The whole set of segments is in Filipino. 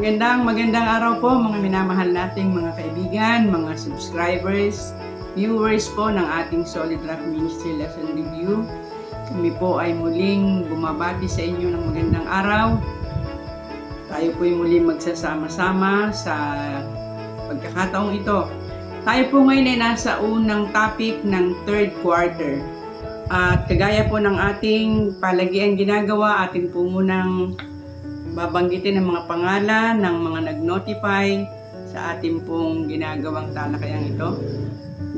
Magandang magandang araw po mga minamahal nating mga kaibigan, mga subscribers, viewers po ng ating Solid Rock Ministry Lesson Review. Kami po ay muling bumabati sa inyo ng magandang araw. Tayo po ay muling magsasama-sama sa pagkakataong ito. Tayo po ngayon ay nasa unang topic ng third quarter. At kagaya po ng ating palagian ginagawa, atin po munang babanggitin ang mga pangalan ng mga nag-notify sa ating pong ginagawang talakayang ito.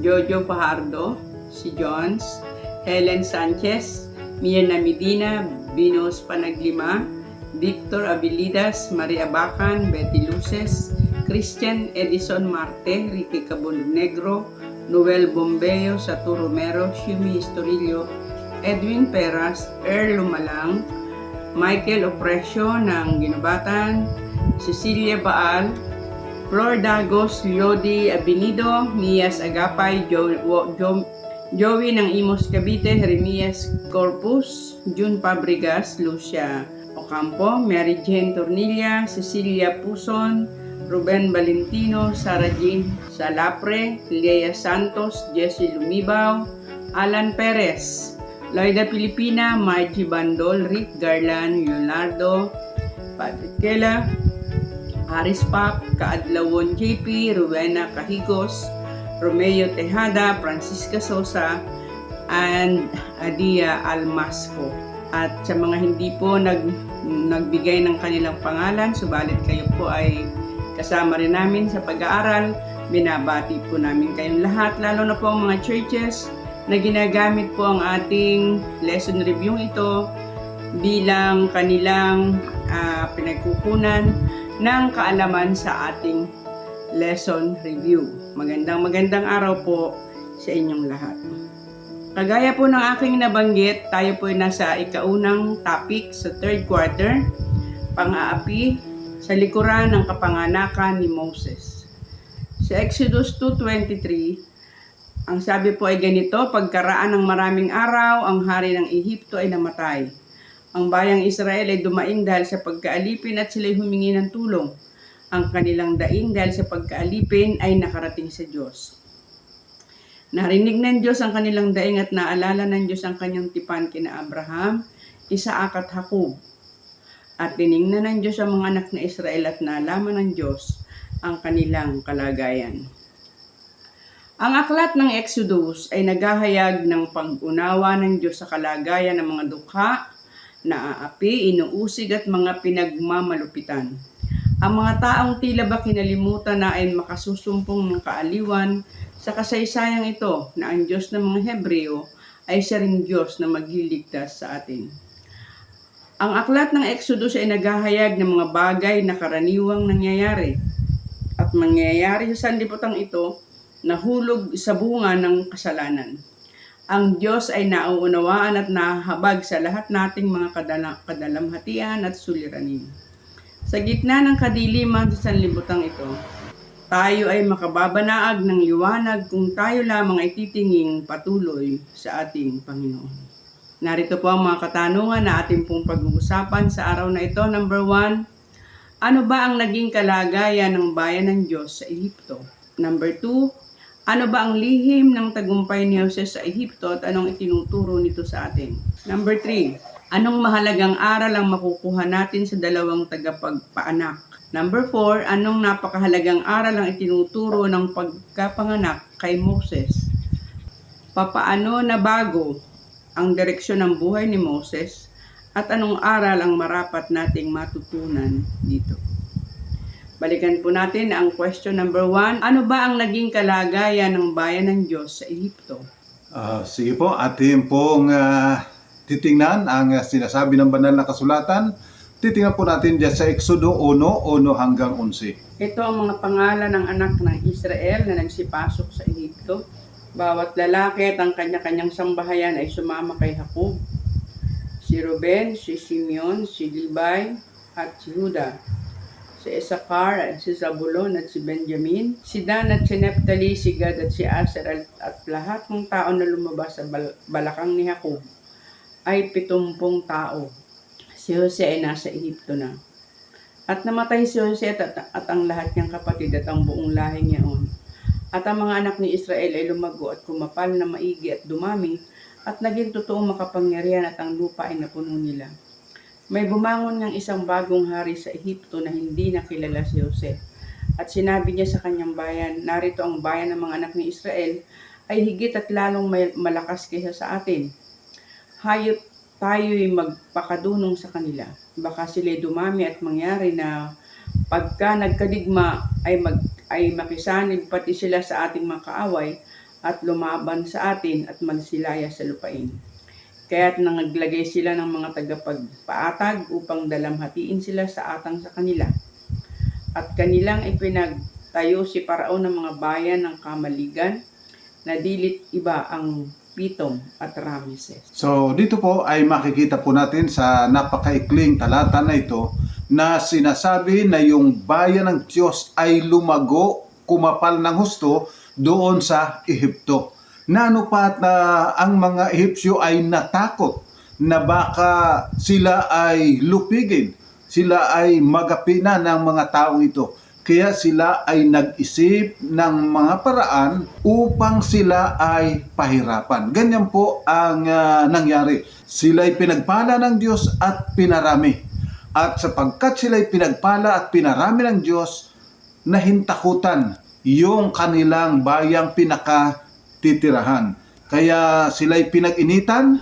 Jojo Fajardo, si Jones, Helen Sanchez, Mirna Medina, Binos Panaglima, Victor Abilidas, Maria Bacan, Betty Luces, Christian Edison Marte, Ricky Cabonegro, Noel Bombeo, Satu Romero, Shimi Estorillo, Edwin Peras, Earl Lumalang, Michael Opresio ng Ginubatan, Cecilia Baal, Flor Dagos, Lodi Abinido, Mias Agapay, jo, Jo- Joey ng Imos Cavite, Jeremias Corpus, June Pabrigas, Lucia Ocampo, Mary Jane Tornilla, Cecilia Puson, Ruben Valentino, Sara Jean Salapre, Lea Santos, Jessie Lumibaw, Alan Perez, Loida Pilipina, Margie Bandol, Rick Garland, Leonardo, Patrick Kela, Aris Pap, Kaadlawon JP, Rowena Kahigos, Romeo Tejada, Francisca Sosa, and Adia Almasco. At sa mga hindi po nag, nagbigay ng kanilang pangalan, subalit kayo po ay kasama rin namin sa pag-aaral, binabati po namin kayong lahat, lalo na po ang mga churches na ginagamit po ang ating lesson review ito bilang kanilang ah, pinagkukunan ng kaalaman sa ating lesson review. Magandang magandang araw po sa inyong lahat. Kagaya po ng aking nabanggit, tayo po ay nasa ikaunang topic sa third quarter, pang-aapi sa likuran ng kapanganakan ni Moses. Sa Exodus 2.23, ang sabi po ay ganito, pagkaraan ng maraming araw, ang hari ng Ehipto ay namatay. Ang bayang Israel ay dumaing dahil sa pagkaalipin at sila'y humingi ng tulong. Ang kanilang daing dahil sa pagkaalipin ay nakarating sa Diyos. Narinig ng Diyos ang kanilang daing at naalala ng Diyos ang kanyang tipan kina Abraham, Isaac at Jacob. At tiningnan ng Diyos ang mga anak na Israel at naalaman ng Diyos ang kanilang kalagayan. Ang aklat ng Exodus ay naghahayag ng pag-unawa ng Diyos sa kalagayan ng mga dukha, naaapi, inuusig at mga pinagmamalupitan. Ang mga taong tila ba kinalimutan na ay makasusumpong ng kaaliwan sa kasaysayang ito na ang Diyos ng mga Hebreo ay siya ring Diyos na magliligtas sa atin. Ang aklat ng Exodus ay naghahayag ng mga bagay na karaniwang nangyayari at mangyayari sa sanlibutan ito nahulog sa bunga ng kasalanan. Ang Diyos ay nauunawaan at nahahabag sa lahat nating mga kadala- kadalamhatian at suliranin. Sa gitna ng kadiliman sa sanlibutan ito, tayo ay makababanaag ng liwanag kung tayo lamang ay titinging patuloy sa ating Panginoon. Narito po ang mga katanungan na ating pong pag-uusapan sa araw na ito. Number one, ano ba ang naging kalagayan ng bayan ng Diyos sa Ehipto? Number two, ano ba ang lihim ng tagumpay ni Jose sa Ehipto at anong itinuturo nito sa atin? Number three, anong mahalagang aral ang makukuha natin sa dalawang tagapagpaanak? Number four, anong napakahalagang aral ang itinuturo ng pagkapanganak kay Moses? Papaano na bago ang direksyon ng buhay ni Moses at anong aral ang marapat nating matutunan dito? Balikan po natin ang question number one. Ano ba ang naging kalagayan ng bayan ng Diyos sa Ehipto? Ah, sige po, atin pong ah, titingnan ang ah, sinasabi ng banal na kasulatan. Titingnan po natin dyan sa Exodo 1, 1 hanggang 11. Ito ang mga pangalan ng anak ng Israel na nagsipasok sa Ehipto. Bawat lalaki at ang kanya-kanyang sambahayan ay sumama kay Jacob. Si Ruben, si Simeon, si Levi, at si Juda. Si Isaacar at si Zabulon at si Benjamin. Si Dan at si Naphtali, si Gad at si Aser at, at lahat ng tao na lumabas sa bal- balakang ni Jacob ay pitumpong tao. Si Jose ay nasa Ehipto na. At namatay si Jose at, at ang lahat niyang kapatid at ang buong lahi niyaon. At ang mga anak ni Israel ay lumago at kumapal na maigi at dumami at naging totoong makapangyarihan at ang lupa ay napuno nila. May bumangon ng isang bagong hari sa Ehipto na hindi nakilala si Jose. At sinabi niya sa kanyang bayan, narito ang bayan ng mga anak ni Israel ay higit at lalong malakas kaysa sa atin. Hayop tayo'y magpakadunong sa kanila. Baka sila'y dumami at mangyari na pagka nagkadigma ay, mag, ay makisanib pati sila sa ating mga kaaway at lumaban sa atin at magsilaya sa lupain. Kaya't nangaglagay sila ng mga tagapagpaatag upang dalamhatiin sila sa atang sa kanila. At kanilang ipinagtayo si Paraon ng mga bayan ng kamaligan na dilit iba ang Pitom at Rameses. So dito po ay makikita po natin sa napakaikling talata na ito na sinasabi na yung bayan ng Diyos ay lumago, kumapal ng husto doon sa Ehipto. Na ano pa na ang mga Ehipsyo ay natakot na baka sila ay lupigin, sila ay magapina ng mga taong ito. Kaya sila ay nag-isip ng mga paraan upang sila ay pahirapan. Ganyan po ang ah, nangyari. Sila ay pinagpala ng Diyos at pinarami. At sapagkat sila ay pinagpala at pinarami ng Diyos, nahintakutan yung kanilang bayang pinakatitirahan. Kaya sila ay pinag-initan,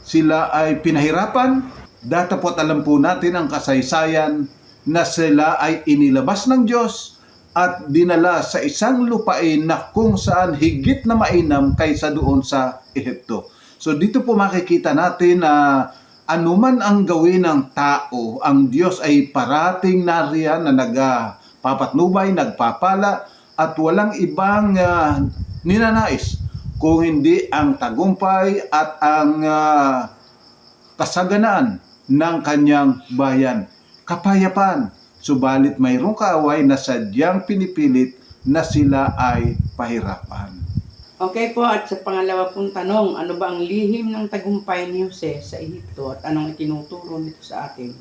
sila ay pinahirapan. Datapot alam po natin ang kasaysayan na sila ay inilabas ng Diyos at dinala sa isang lupain na kung saan higit na mainam kaysa doon sa Ehipto. So dito po makikita natin na anuman ang gawin ng tao, ang Diyos ay parating nariyan na nagpapatnubay, nagpapala at walang ibang ah, ninanais kung hindi ang tagumpay at ang ah, kasaganaan ng kanyang bayan. Kapayapaan, subalit mayroong kaaway na sadyang pinipilit na sila ay pahirapan. Okay po, at sa pangalawa pong tanong, ano ba ang lihim ng tagumpay ni Jose sa Ehipto at anong itinuturo nito sa atin?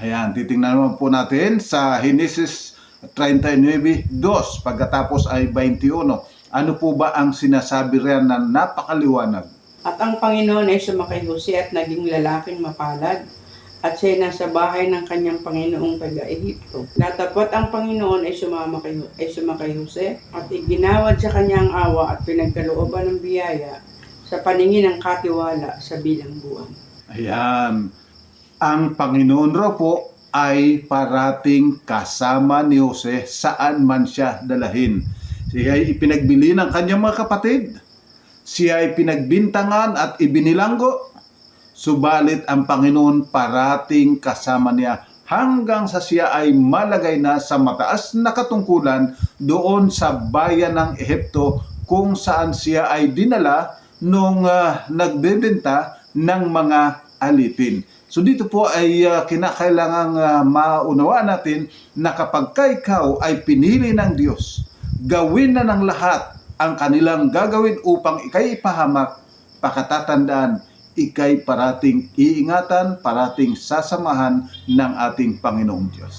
Ayan, titingnan naman po natin sa Genesis 39.2 pagkatapos ay 21. Ano po ba ang sinasabi riyan na napakaliwanag? At ang Panginoon ay sumakay Jose at naging lalaking mapalad at siya nasa bahay ng kanyang Panginoong taga-Ehipto. Natapat ang Panginoon ay sumama kay, ay sumakay Jose at iginawad sa kanyang awa at pinagkalooban ng biyaya sa paningin ng katiwala sa bilang buwan. Ayan. Ang Panginoon raw po ay parating kasama ni Jose saan man siya dalahin. Siya ay ipinagbili ng kanyang mga kapatid. Siya ay pinagbintangan at ibinilanggo. Subalit ang Panginoon parating kasama niya hanggang sa siya ay malagay na sa mataas na katungkulan doon sa bayan ng Ehipto kung saan siya ay dinala nung ah, nagbebenta ng mga alipin. So dito po ay uh, kinakailangang uh, maunawaan natin na kapag ka ikaw ay pinili ng Diyos, gawin na ng lahat ang kanilang gagawin upang ikay ipahamak, pakatatandaan, ikay parating iingatan, parating sasamahan ng ating Panginoong Diyos.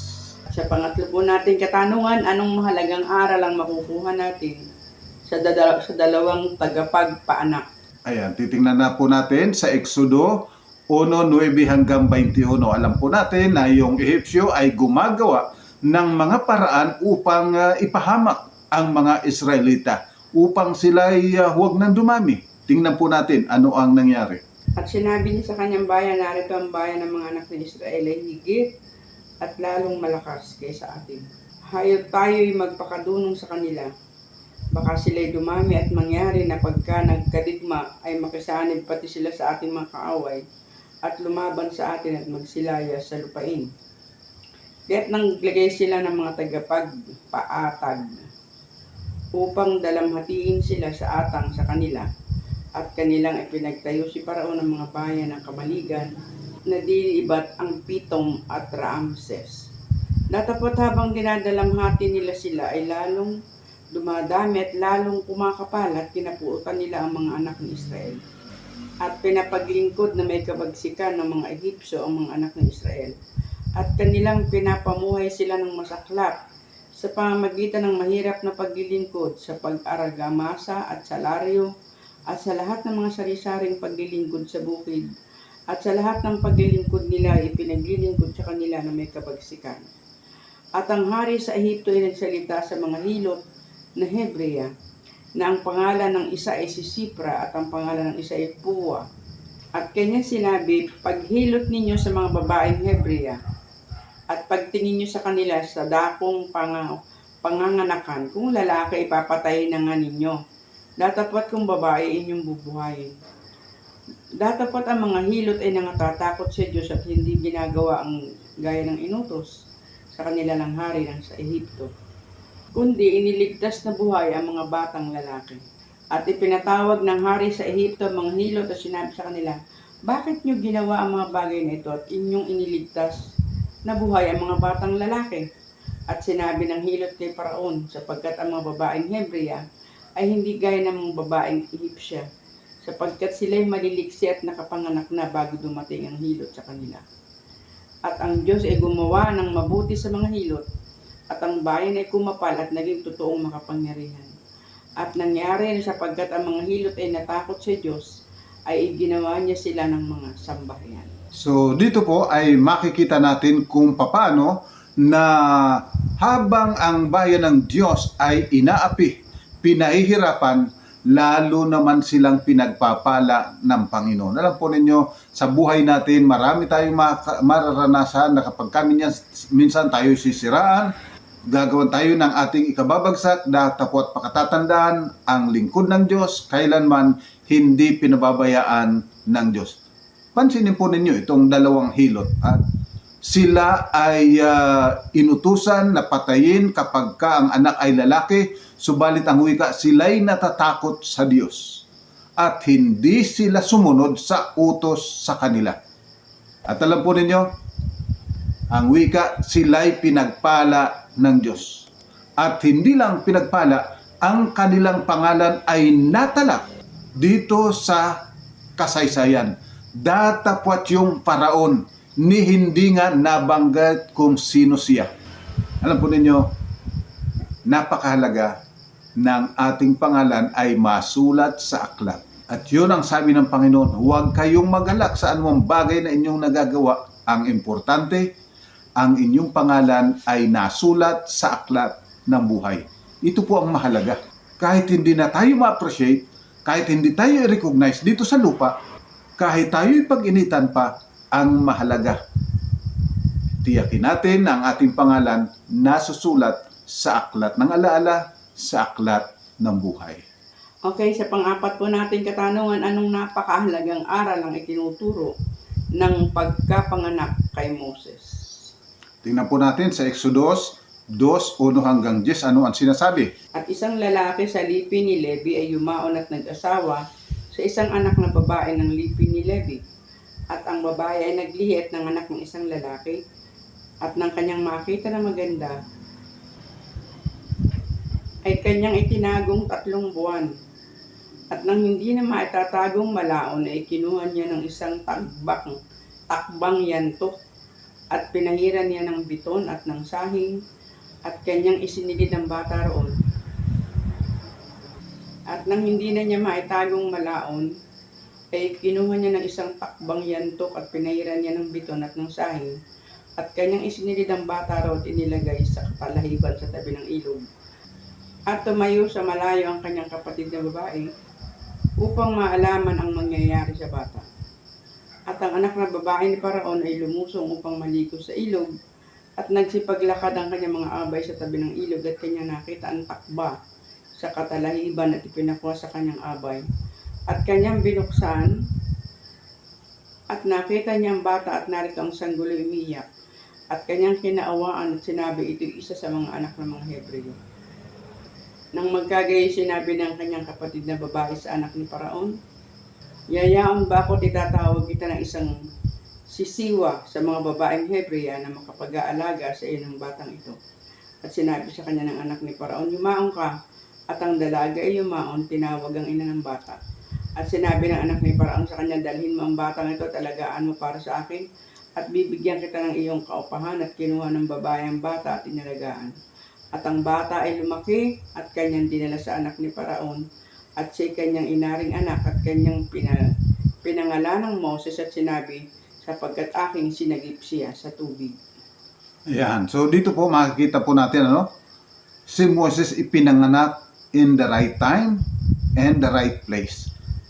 Sa pangatlo po natin katanungan, anong mahalagang aral ang makukuha natin sa, dada- sa dalawang tagapagpaanak? Ayan, titingnan na po natin sa Exodo 1.9 hanggang 21. Alam po natin na yung Ehipsyo ay gumagawa ng mga paraan upang ah, ipahamak ang mga Israelita upang sila ay ah, huwag nang dumami. Tingnan po natin ano ang nangyari. At sinabi niya sa kanyang bayan, narito ang bayan ng mga anak ng Israel ay higit at lalong malakas kaysa atin. Hayop tayo'y magpakadunong sa kanila. Baka sila'y dumami at mangyari na pagka nagkadigma ay makisanib pati sila sa ating mga kaaway at lumaban sa atin at magsilaya sa lupain. Kaya't naglagay sila ng mga tagapagpaatag upang dalamhatiin sila sa atang sa kanila at kanilang ipinagtayo si Paraon ng mga bayan ng kamaligan na di iba't ang Pitom at Raamses. Natapot habang dinadalamhati nila sila ay lalong dumadami at lalong kumakapal at kinapuutan nila ang mga anak ni Israel. At pinapaglingkod na may kabagsikan ng mga Ehipsyo ang mga anak ng Israel. at kanilang pinapamuhay sila ng masaklap sa pamamagitan ng mahirap na paglilingkod sa pag-aragamasa at salaryo at sa lahat ng mga sari-saring paglilingkod sa bukid at sa lahat ng paglilingkod nila ay pinaglilingkod sa kanila na may kabagsikan. At ang hari sa Ehipto ay nagsalita sa mga hilot na Hebrea na ang pangalan ng isa ay si Sipra at ang pangalan ng isa ay Puwa. At kanya sinabi, paghilot ninyo sa mga babaeng Hebrea at pagtingin nyo sa kanila sa dakong pang, panganganakan, kung lalaki ipapatay na nga ninyo. Datapat kung babae inyong bubuhayin. Datapat ang mga hilot ay nangatatakot sa Diyos at hindi ginagawa ang gaya ng inutos sa kanila ng hari ng sa Ehipto. Kundi iniligtas na buhay ang mga batang lalaki. At ipinatawag ng hari sa Ehipto ang mga hilot at sinabi sa kanila, Bakit nyo ginawa ang mga bagay na ito at inyong iniligtas na buhay ang mga batang lalaki? At sinabi ng hilot kay Paraon, sapagkat ang mga babaeng Hebrea ay hindi gaya ng mga babaeng Egyptia, sapagkat sila'y maliliksi at nakapanganak na bago dumating ang hilot sa kanila. At ang Diyos ay gumawa ng mabuti sa mga hilot, at ang bayan ay kumapal at naging totoong makapangyarihan. At nangyari na sapagkat ang mga hilot ay natakot sa Diyos, ay ginawa niya sila ng mga sambahayan. So dito po ay makikita natin kung paano na habang ang bayan ng Diyos ay inaapi, pinahihirapan, lalo naman silang pinagpapala ng Panginoon. Alam po ninyo, sa buhay natin, marami tayong mararanasan na kapag kami niyan, minsan tayo sisiraan, gagawan tayo ng ating ikababagsak, datapot pakatatandaan, ang lingkod ng Diyos, kailanman hindi pinababayaan ng Diyos. Pansinin po ninyo itong dalawang hilot. At sila ay ah, inutusan na patayin kapag ka ang anak ay lalaki, subalit ang wika, sila'y natatakot sa Diyos. At hindi sila sumunod sa utos sa kanila. At alam po ninyo, ang wika, sila'y pinagpala ng Diyos. At hindi lang pinagpala, ang kanilang pangalan ay natalak dito sa kasaysayan. Datapwat yung paraon ni hindi nga nabanggat kung sino siya. Alam po ninyo, napakahalaga ng ating pangalan ay masulat sa aklat. At yun ang sabi ng Panginoon, huwag kayong magalak sa anumang bagay na inyong nagagawa. Ang importante, ang inyong pangalan ay nasulat sa aklat ng buhay. Ito po ang mahalaga. Kahit hindi na tayo ma-appreciate, kahit hindi tayo i-recognize dito sa lupa, kahit tayo pag-initan pa, ang mahalaga. Tiyakin natin na ang ating pangalan nasusulat sa aklat ng alaala, sa aklat ng buhay. Okay, sa pang-apat po natin katanungan, anong napakahalagang aral ang itinuturo ng pagkapanganak kay Moses? Tingnan po natin sa Exodus 2, 1 hanggang 10, ano ang sinasabi? At isang lalaki sa lipi ni Levi ay yumaon at nag-asawa sa isang anak na babae ng lipi ni Levi. At ang babae ay naglihi ng anak ng isang lalaki. At nang kanyang makita na maganda, ay kanyang itinagong tatlong buwan. At nang hindi na maitatagong malaon, ay kinuha niya ng isang tagbang, takbang yantok at pinahiran niya ng biton at ng sahing at kanyang isinilid ang bata roon. At nang hindi na niya maitagong malaon, ay kinuha niya ng isang takbang yantok at pinahiran niya ng biton at ng sahing. At kanyang isinilid ang bata roon at inilagay sa palahiban sa tabi ng ilog. At tumayo sa malayo ang kanyang kapatid na babae upang maalaman ang mangyayari sa bata. At ang anak na babae ni Paraon ay lumusong upang maligo sa ilog at nagsipaglakad ang kanyang mga abay sa tabi ng ilog at kanya nakita ang takba sa katalahiban at ipinakuha sa kanyang abay. At kanyang binuksan at nakita niya ang bata at narito ang sanggol ay umiyak. At kanyang kinaawaan at sinabi ito isa sa mga anak ng mga Hebreo. Nang magkagayi sinabi ng kanyang kapatid na babae sa anak ni Paraon, Yayaon ba ako titatawag kita ng isang sisiwa sa mga babaeng Hebrea na makapag-aalaga sa iyo ng batang ito. At sinabi sa kanya ng anak ni Paraon, Yumaon ka. At ang dalaga ay yumaon, tinawag ang ina ng bata. At sinabi ng anak ni Paraon sa kanya, dalhin mo ang batang ito, talagaan mo para sa akin. At bibigyan kita ng iyong kaupahan at kinuha ng babae ang bata at inalagaan. At ang bata ay lumaki at kanyang dinala sa anak ni Paraon at siya kanyang inaring anak at kanyang pina, pinangalan ng Moses at sinabi, sapagkat aking sinagip siya sa tubig. Ayan. So dito po makikita po natin ano, si Moses ipinanganak in the right time and the right place.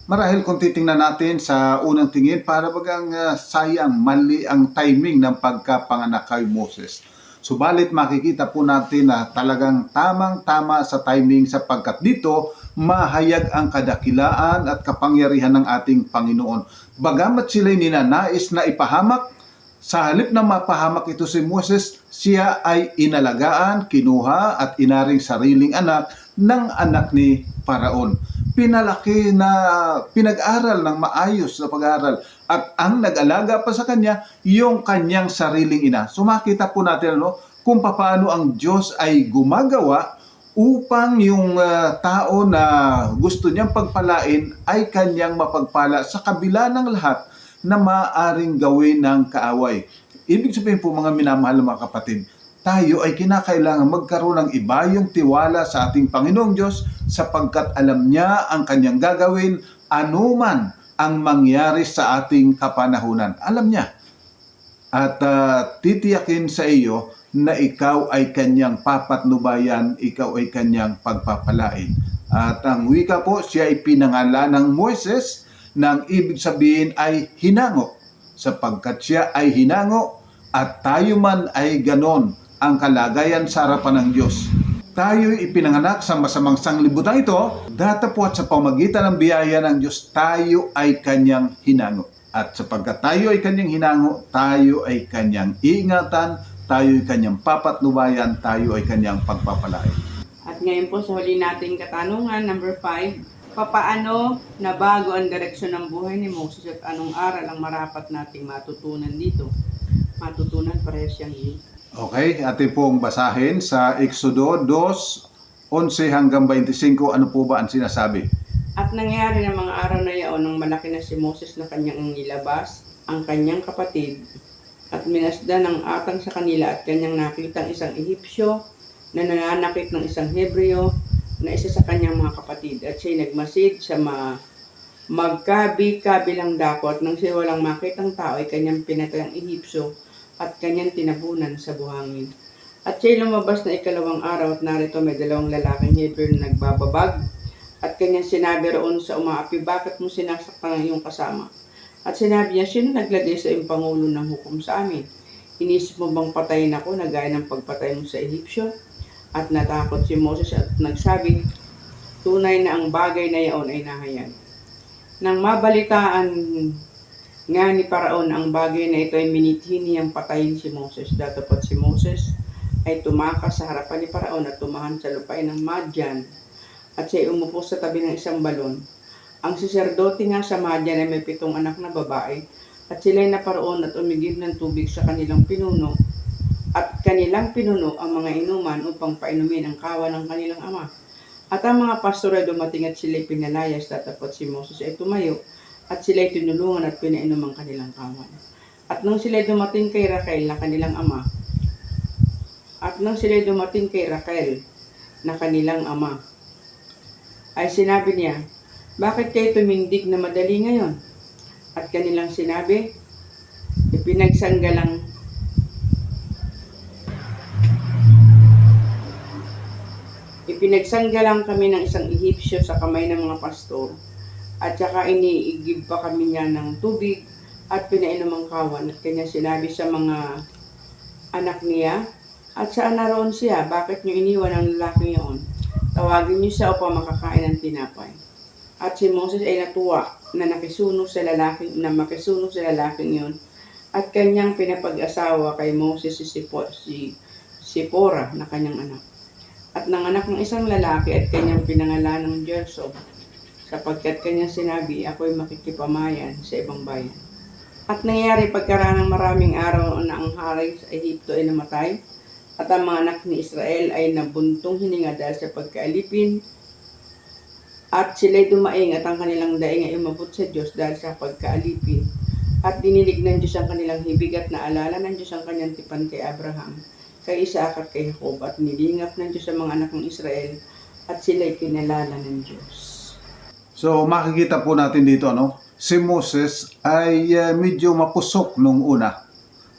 Marahil kung titingnan natin sa unang tingin, para bagang ah, sayang, mali ang timing ng pagkapanganak kay Moses. Subalit makikita po natin na talagang tamang-tama sa timing sapagkat dito mahayag ang kadakilaan at kapangyarihan ng ating Panginoon. Bagamat sila'y ninanais na ipahamak, sa halip na mapahamak ito si Moses, siya ay inalagaan, kinuha at inaring sariling anak ng anak ni Paraon. Pinalaki na pinag-aral ng maayos na pag-aaral at ang nag-alaga pa sa kanya yung kanyang sariling ina. So makita po natin ano, kung paano ang Diyos ay gumagawa upang yung ah, tao na gusto niyang pagpalain ay kanyang mapagpala sa kabila ng lahat na maaring gawin ng kaaway. Ibig sabihin po mga minamahal na mga kapatid, tayo ay kinakailangan magkaroon ng iba yung tiwala sa ating Panginoong Diyos sapagkat alam niya ang kanyang gagawin anuman ang mangyari sa ating kapanahunan. Alam niya. At ah, titiyakin sa iyo na ikaw ay kanyang papatnubayan, ikaw ay kanyang pagpapalain. At ang wika po, siya ay pinangalan ng Moises, nang ibig sabihin ay hinango, sapagkat siya ay hinango at tayo man ay ganon ang kalagayan sa harapan ng Diyos. Tayo ipinanganak sa masamang sanglibutan ito, datapwat sa pamagitan ng biyaya ng Diyos, tayo ay kanyang hinango. At sapagkat tayo ay kanyang hinango, tayo ay kanyang ingatan, tayo ay kanyang papatnubayan, tayo ay kanyang pagpapalain. At ngayon po sa huli nating katanungan, number 5, papaano nabago ang direksyon ng buhay ni Moses at anong aral ang marapat nating matutunan dito? Matutunan parehas siyang. Okay, atin pong basahin sa Exodo 2, 11 hanggang 25, ano po ba ang sinasabi? At nangyari ng mga araw na yaon nang malaki na si Moses na kanyang nilabas, ang kanyang kapatid, at minasda ng atang sa kanila at kanyang nakitang isang Ehipsyo na nananakit ng isang Hebreo na isa sa kanyang mga kapatid. At siya'y nagmasid sa ma magkabi-kabilang dakot nang siya walang makitang tao ay kanyang pinatay ang Ehipsyo at kanyang tinabunan sa buhangin. At siya'y lumabas na ikalawang araw at narito may dalawang lalaking Hebreo na nagbababag at kanyang sinabi roon sa umaapi, bakit mo sinasaktan ang iyong kasama? At sinabi niya, sino naglagay sa iyong pangulo ng hukom sa amin? Inisip mo bang patayin ako na gaya ng pagpatay mo sa Ehipsyo? At natakot si Moses at nagsabi, tunay na ang bagay na iyon ay nahayag. Nang mabalitaan nga ni Paraon ang bagay na ito ay minithi niyang patayin si Moses. Datapot si Moses ay tumakas sa harapan ni Paraon at tumahan sa lupain ng Madyan at siya umupo sa tabi ng isang balon. Ang saserdote nga sa Madyan ay may pitong anak na babae at sila ay naparoon at umigib ng tubig sa kanilang pinuno at kanilang pinuno ang mga inuman upang painumin ang kawa ng kanilang ama. At ang mga pastor ay dumating at sila ay pinalayas tatapot si Moses ay tumayo at sila ay tinulungan at pinainom ang kanilang kawan. At nung sila ay dumating kay Raquel na kanilang ama, at nung sila ay dumating kay Raquel na kanilang ama, ay sinabi niya, bakit kayo tumindig na madali ngayon? At kanilang sinabi, ipinagsanggalang Ipinagsanggalang kami ng isang Ehipsyo sa kamay ng mga pastor at saka iniigib pa kami niya ng tubig at pinainom ang kawan at kanya sinabi sa mga anak niya at saan naroon siya? Bakit niyo iniwan ang lalaki yun? Tawagin niyo siya upang makakain ng tinapay. At si Moses ay natuwa na nakisunog sa lalaki na makisunog sa lalaking yun at kanyang pinapag-asawa kay Moses si Sipo, si Sipora na kanyang anak. At nanganak ng isang lalaki at kanyang pinangalan ng Gersom sapagkat kanyang sinabi, ako'y makikipamayan sa ibang bayan. At nangyari pagkaraan ng maraming araw na ang hari sa Ehipto ay namatay at ang mga anak ni Israel ay nabuntong hininga dahil sa pagkaalipin at sila'y dumaing at ang kanilang daing ay umabot sa Diyos dahil sa pagkaalipin. At dinilig ng Diyos ang kanilang hibig at naalala ng Diyos ang kanyang tipan kay Abraham, kay Isaac at kay Jacob at nilingap ng Diyos ang mga anak ng Israel at sila'y kinalala ng Diyos. So makikita po natin dito ano, si Moses ay uh, medyo mapusok nung una.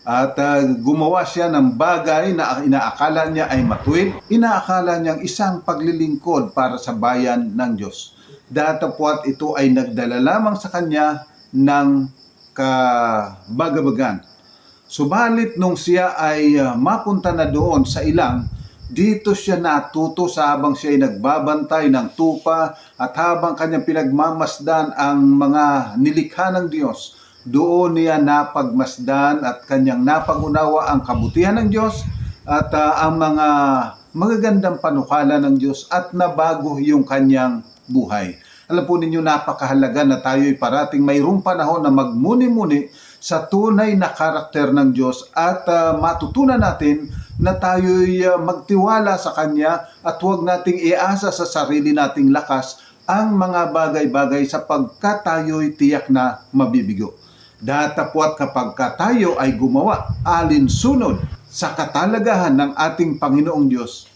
At uh, gumawa siya ng bagay na inaakala niya ay matuwid. Inaakala niyang isang paglilingkod para sa bayan ng Diyos. Datapwat ito ay nagdala lamang sa kanya ng kabagabagan. Subalit nung siya ay uh, mapunta na doon sa ilang, dito siya natuto sa habang siya ay nagbabantay ng tupa at habang kanyang pinagmamasdan ang mga nilikha ng Diyos. Doon niya napagmasdan at kanyang napagunawa ang kabutihan ng Diyos at uh, ang mga magagandang panukala ng Diyos at nabago yung kanyang buhay. Alam po ninyo, napakahalaga na tayo'y parating mayroong panahon na magmuni-muni sa tunay na karakter ng Diyos at uh, matutunan natin na tayo'y uh, magtiwala sa Kanya at huwag nating iasa sa sarili nating lakas ang mga bagay-bagay sapagkat tayo'y tiyak na mabibigo. Datapwat kapag ka tayo ay gumawa alinsunod sa katalagahan ng ating Panginoong Diyos,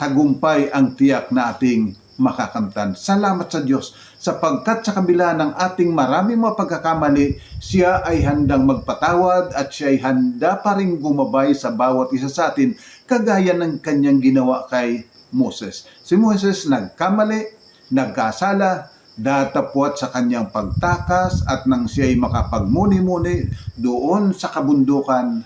tagumpay ang tiyak na ating makakamtan. Salamat sa Diyos sapagkat sa kabila ng ating maraming mga pagkakamali, siya ay handang magpatawad at siya ay handa pa rin gumabay sa bawat isa sa atin kagaya ng kanyang ginawa kay Moses. Si Moses nagkamali, nagkasala, datapwat sa kanyang pagtakas at nang siya ay makapagmuni-muni doon sa kabundukan,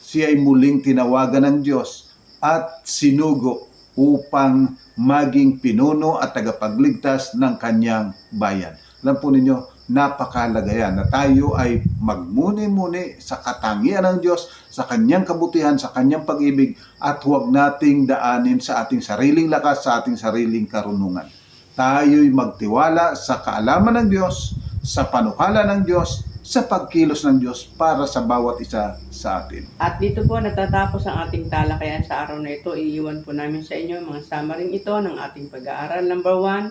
siya ay muling tinawagan ng Diyos at sinugo upang maging pinuno at tagapagligtas ng kanyang bayan. Alam po ninyo, napakahalaga yan na tayo ay magmuni-muni sa katangian ng Diyos, sa kanyang kabutihan, sa kanyang pag-ibig at huwag nating daanin sa ating sariling lakas, sa ating sariling karunungan. Tayo'y magtiwala sa kaalaman ng Diyos, sa panukala ng Diyos, sa pagkilos ng Diyos para sa bawat isa sa atin. At dito po natatapos ang ating talakayan sa araw na ito. Iiwan po namin sa inyo mga samaring ito ng ating pag-aaral. Number one,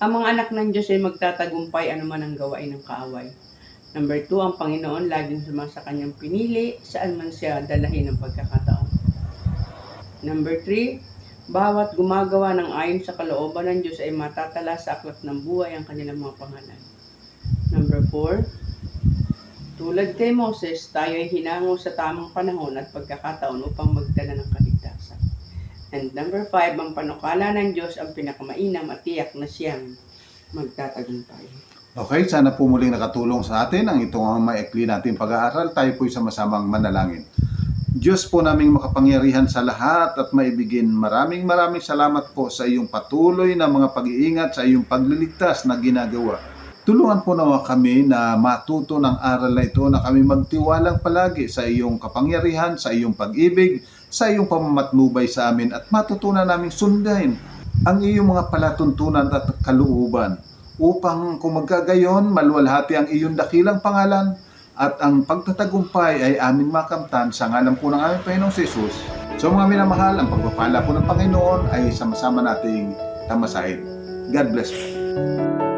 ang mga anak ng Diyos ay magtatagumpay anuman ang gawain ng kaaway. Number two, ang Panginoon laging sumasa kanyang pinili saan man siya dalahin ng pagkakataon. Number three, bawat gumagawa ng ayon sa kalooban ng Diyos ay matatala sa aklat ng buhay ang kanilang mga pangalan. Number four, tulad kay Moses, tayo ay hinango sa tamang panahon at pagkakataon upang magdala ng kaligtasan. And number five, ang panukala ng Diyos ang pinakamainam at tiyak na siyang magtatagumpay. Okay, sana po muling nakatulong sa atin ang itong maikli natin pag-aaral. Tayo po'y sama-samang manalangin. Diyos po naming makapangyarihan sa lahat at maibigin maraming maraming salamat po sa iyong patuloy na mga pag-iingat sa iyong pagliligtas na ginagawa. Tulungan po nawa kami na matuto ng aral na ito na kami magtiwalang palagi sa iyong kapangyarihan, sa iyong pag-ibig, sa iyong pamamatnubay sa amin at matutunan naming sundain ang iyong mga palatuntunan at kalooban upang kung magkagayon maluwalhati ang iyong dakilang pangalan at ang pagtatagumpay ay aming makamtan sa ngalan po ng aming Panginoong Jesus. So mga minamahal, ang pagpapala po ng Panginoon ay sama-sama nating tamasahin. God bless po.